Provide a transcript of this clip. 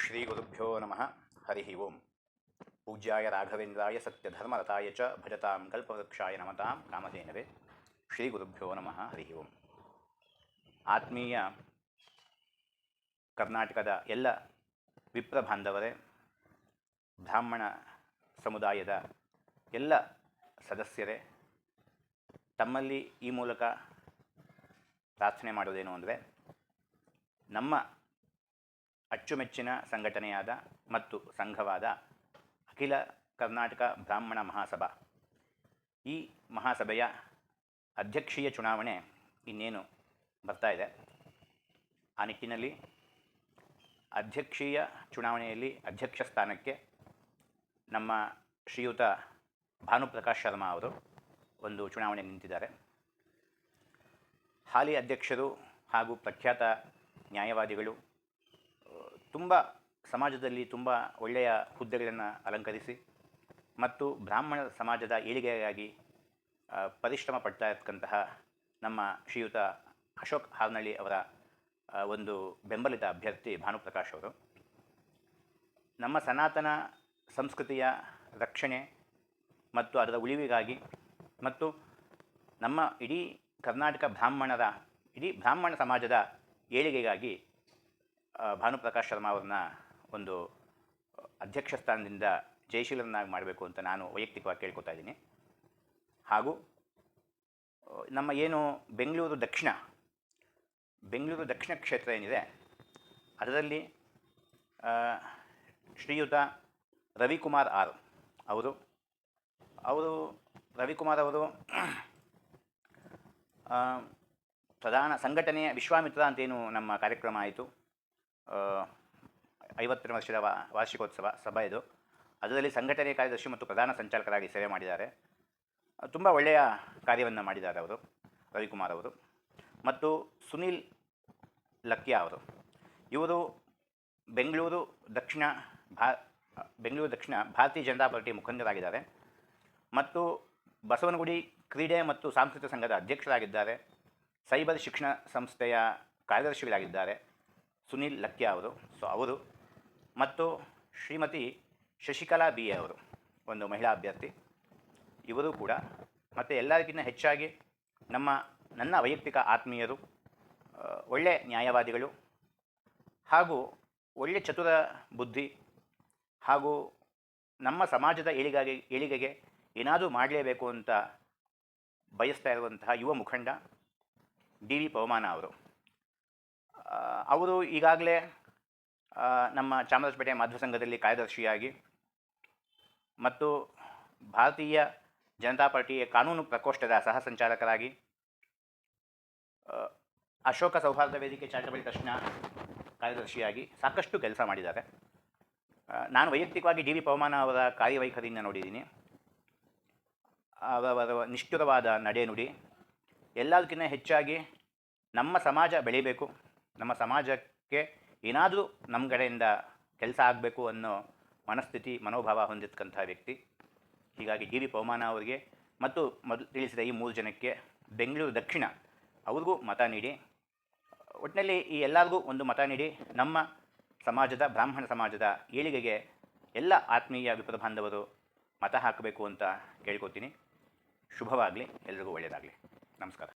ಶ್ರೀಗುರುಭ್ಯೋ ನಮಃ ಹರಿ ಓಂ ಪೂಜ್ಯಾಯ ರಾಘವೇಂದ್ರಾಯ ಸತ್ಯಧರ್ಮರತಾಯ ಚ ಭಜತಾಂ ಕಲ್ಪವೃಕ್ಷಾಯ ನಮತಾಂ ಕಾಮಧೇನವೆ ಶ್ರೀ ಗುರುಭ್ಯೋ ನಮಃ ಹರಿ ಓಂ ಆತ್ಮೀಯ ಕರ್ನಾಟಕದ ಎಲ್ಲ ವಿಪ್ರ ಬಾಂಧವರೇ, ಬ್ರಾಹ್ಮಣ ಸಮುದಾಯದ ಎಲ್ಲ ಸದಸ್ಯರೇ, ತಮ್ಮಲ್ಲಿ ಈ ಮೂಲಕ ಪ್ರಾರ್ಥನೆ ಮಾಡೋದೇನು ಅಂದರೆ, ನಮ್ಮ ಅಚ್ಚುಮೆಚ್ಚಿನ ಸಂಘಟನೆಯಾದ ಮತ್ತು ಸಂಘವಾದ ಅಖಿಲ ಕರ್ನಾಟಕ ಬ್ರಾಹ್ಮಣ ಮಹಾಸಭಾ. ಈ ಮಹಾಸಭೆಯ ಅಧ್ಯಕ್ಷೀಯ ಚುನಾವಣೆ ಇನ್ನೇನು ಬರ್ತಾ ಇದೆ. ಆ ನಿಟ್ಟಿನಲ್ಲಿ ಅಧ್ಯಕ್ಷೀಯ ಚುನಾವಣೆಯಲ್ಲಿ ಅಧ್ಯಕ್ಷ ಸ್ಥಾನಕ್ಕೆ ನಮ್ಮ ಶ್ರೀಯುತ ಭಾನುಪ್ರಕಾಶ್ ಶರ್ಮಾ ಅವರು ಒಂದು ಚುನಾವಣೆ ನಿಂತಿದ್ದಾರೆ. ಹಾಲಿ ಅಧ್ಯಕ್ಷರು ಹಾಗೂ ಪ್ರಖ್ಯಾತ ನ್ಯಾಯವಾದಿಗಳು ತುಂಬ ಸಮಾಜದಲ್ಲಿ ತುಂಬ ಒಳ್ಳೆಯ ಹುದ್ದೆಗಳನ್ನು ಅಲಂಕರಿಸಿ ಮತ್ತು ಬ್ರಾಹ್ಮಣ ಸಮಾಜದ ಏಳಿಗೆಗಾಗಿ ಪರಿಶ್ರಮ ಪಡ್ತಾ ಇರ್ತಕ್ಕಂತಹ ನಮ್ಮ ಶ್ರೀಯುತ ಅಶೋಕ್ ಹಾರ್ನಳ್ಳಿ ಅವರ ಒಂದು ಬೆಂಬಲಿತ ಅಭ್ಯರ್ಥಿ ಭಾನುಪ್ರಕಾಶ್ ಅವರು. ನಮ್ಮ ಸನಾತನ ಸಂಸ್ಕೃತಿಯ ರಕ್ಷಣೆ ಮತ್ತು ಅದರ ಉಳಿವಿಗಾಗಿ ಮತ್ತು ನಮ್ಮ ಇಡೀ ಕರ್ನಾಟಕ ಬ್ರಾಹ್ಮಣರ, ಇಡೀ ಬ್ರಾಹ್ಮಣ ಸಮಾಜದ ಏಳಿಗೆಗಾಗಿ ಭಾನುಪ್ರಕಾಶ್ ಶರ್ಮಾ ಅವ್ರನ್ನ ಒಂದು ಅಧ್ಯಕ್ಷ ಸ್ಥಾನದಿಂದ ಜಯಶೀಲರನ್ನಾಗಿ ಮಾಡಬೇಕು ಅಂತ ನಾನು ವೈಯಕ್ತಿಕವಾಗಿ ಕೇಳ್ಕೊತಾ ಇದ್ದೀನಿ. ಹಾಗೂ ನಮ್ಮ ಏನು ಬೆಂಗಳೂರು ದಕ್ಷಿಣ ಬೆಂಗಳೂರು ದಕ್ಷಿಣ ಕ್ಷೇತ್ರ ಏನಿದೆ, ಅದರಲ್ಲಿ ಶ್ರೀಯುತ ರವಿಕುಮಾರ್ ಆರ್ ಅವರು ಅವರು ರವಿಕುಮಾರ್ ಅವರು ಪ್ರಧಾನ ಸಂಘಟನೆಯ ವಿಶ್ವಾಮಿತ್ರ ಅಂತೇನು ನಮ್ಮ ಕಾರ್ಯಕ್ರಮ ಆಯಿತು. ಐವತ್ತನೇ ವರ್ಷದ ವಾರ್ಷಿಕೋತ್ಸವ ಸಭಾ ಇದು ಅದರಲ್ಲಿ ಸಂಘಟನೆ ಕಾರ್ಯದರ್ಶಿ ಮತ್ತು ಪ್ರಧಾನ ಸಂಚಾಲಕರಾಗಿ ಸೇವೆ ಮಾಡಿದ್ದಾರೆ. ತುಂಬ ಒಳ್ಳೆಯ ಕಾರ್ಯವನ್ನು ಮಾಡಿದ್ದಾರೆ ಅವರು, ರವಿಕುಮಾರ್ ಅವರು. ಮತ್ತು ಸುನೀಲ್ ಲಕ್ಯಾ ಅವರು. ಇವರು ಬೆಂಗಳೂರು ದಕ್ಷಿಣ ಭಾ, ಬೆಂಗಳೂರು ದಕ್ಷಿಣ ಭಾರತೀಯ ಜನತಾ ಪಾರ್ಟಿ ಮುಖಂಡರಾಗಿದ್ದಾರೆ. ಮತ್ತು ಬಸವನಗುಡಿ ಕ್ರೀಡೆ ಮತ್ತು ಸಾಂಸ್ಕೃತಿಕ ಸಂಘದ ಅಧ್ಯಕ್ಷರಾಗಿದ್ದಾರೆ. ಸೈಬರ್ ಶಿಕ್ಷಣ ಸಂಸ್ಥೆಯ ಕಾರ್ಯದರ್ಶಿಗಳಾಗಿದ್ದಾರೆ. ಸುನೀಲ್ ಲಕ್ಯಾ ಅವರು, ಸೊ ಅವರು ಮತ್ತು ಶ್ರೀಮತಿ ಶಶಿಕಲಾ ಬಿ ಅವರು, ಒಂದು ಮಹಿಳಾ ಅಭ್ಯರ್ಥಿ. ಇವರು ಕೂಡ ಮತ್ತು ಎಲ್ಲರಿಗಿಂತ ಹೆಚ್ಚಾಗಿ ನಮ್ಮ, ನನ್ನ ವೈಯಕ್ತಿಕ ಆತ್ಮೀಯರು ಒಳ್ಳೆ ನ್ಯಾಯವಾದಿಗಳು ಹಾಗೂ ಒಳ್ಳೆ ಚತುರ ಬುದ್ಧಿ ಹಾಗೂ ನಮ್ಮ ಸಮಾಜದ ಏಳಿಗಾಗಿ, ಏಳಿಗೆಗೆ ಏನಾದರೂ ಮಾಡಲೇಬೇಕು ಅಂತ ಬಯಸ್ತಾ ಇರುವಂತಹ ಯುವ ಮುಖಂಡ ಡಿ ವಿ ಪವಮಾನ ಅವರು. ಅವರು ಈಗಾಗಲೇ ನಮ್ಮ ಚಾಮರಾಜಪೇಟೆ ಮಾಧ್ಯಮ ಸಂಘದಲ್ಲಿ ಕಾರ್ಯದರ್ಶಿಯಾಗಿ ಮತ್ತು ಭಾರತೀಯ ಜನತಾ ಪಾರ್ಟಿಯ ಕಾನೂನು ಪ್ರಕೋಷ್ಠದ ಸಹ ಸಂಚಾಲಕರಾಗಿ ಅಶೋಕ ಸೌಹಾರ್ದ ವೇದಿಕೆ ಚಾರಿಟಬಲ್ ಟ್ರಸ್ಟ್ನ ಕಾರ್ಯದರ್ಶಿಯಾಗಿ ಸಾಕಷ್ಟು ಕೆಲಸ ಮಾಡಿದ್ದಾರೆ. ನಾನು ವೈಯಕ್ತಿಕವಾಗಿ ಡಿ ವಿ ಪವಮಾನ ಅವರ ಕಾರ್ಯವೈಖರಿಯನ್ನು ನೋಡಿದ್ದೀನಿ. ಅವರ ನಿಷ್ಠುರವಾದ ನಡೆನುಡಿ ಎಲ್ಲದಕ್ಕಿಂತ ಹೆಚ್ಚಾಗಿ ನಮ್ಮ ಸಮಾಜ ಬೆಳಿಬೇಕು. ನಮ್ಮ ಸಮಾಜಕ್ಕೆ ಏನಾದರೂ ನಮ್ಮ ಕಡೆಯಿಂದ ಕೆಲಸ ಆಗಬೇಕು ಅನ್ನೋ ಮನಸ್ಥಿತಿ, ಮನೋಭಾವ ಹೊಂದಿರ್ತಕ್ಕಂಥ ವ್ಯಕ್ತಿ. ಹೀಗಾಗಿ ಡಿ ವಿ ಪವಮಾನ ಅವರಿಗೆ ಮತ್ತು ಮೊದಲು ತಿಳಿಸಿದ ಈ ಮೂರು ಜನಕ್ಕೆ ಬೆಂಗಳೂರು ದಕ್ಷಿಣ ಅವ್ರಿಗೂ ಮತ ನೀಡಿ. ಒಟ್ಟಿನಲ್ಲಿ ಈ ಎಲ್ಲರಿಗೂ ಒಂದು ಮತ ನೀಡಿ. ನಮ್ಮ ಸಮಾಜದ, ಬ್ರಾಹ್ಮಣ ಸಮಾಜದ ಏಳಿಗೆಗೆ ಎಲ್ಲ ಆತ್ಮೀಯ ವಿಪದ ಬಾಂಧವರು ಮತ ಹಾಕಬೇಕು ಅಂತ ಕೇಳ್ಕೊತೀನಿ. ಶುಭವಾಗಲಿ. ಎಲ್ರಿಗೂ ಒಳ್ಳೆಯದಾಗಲಿ. ನಮಸ್ಕಾರ.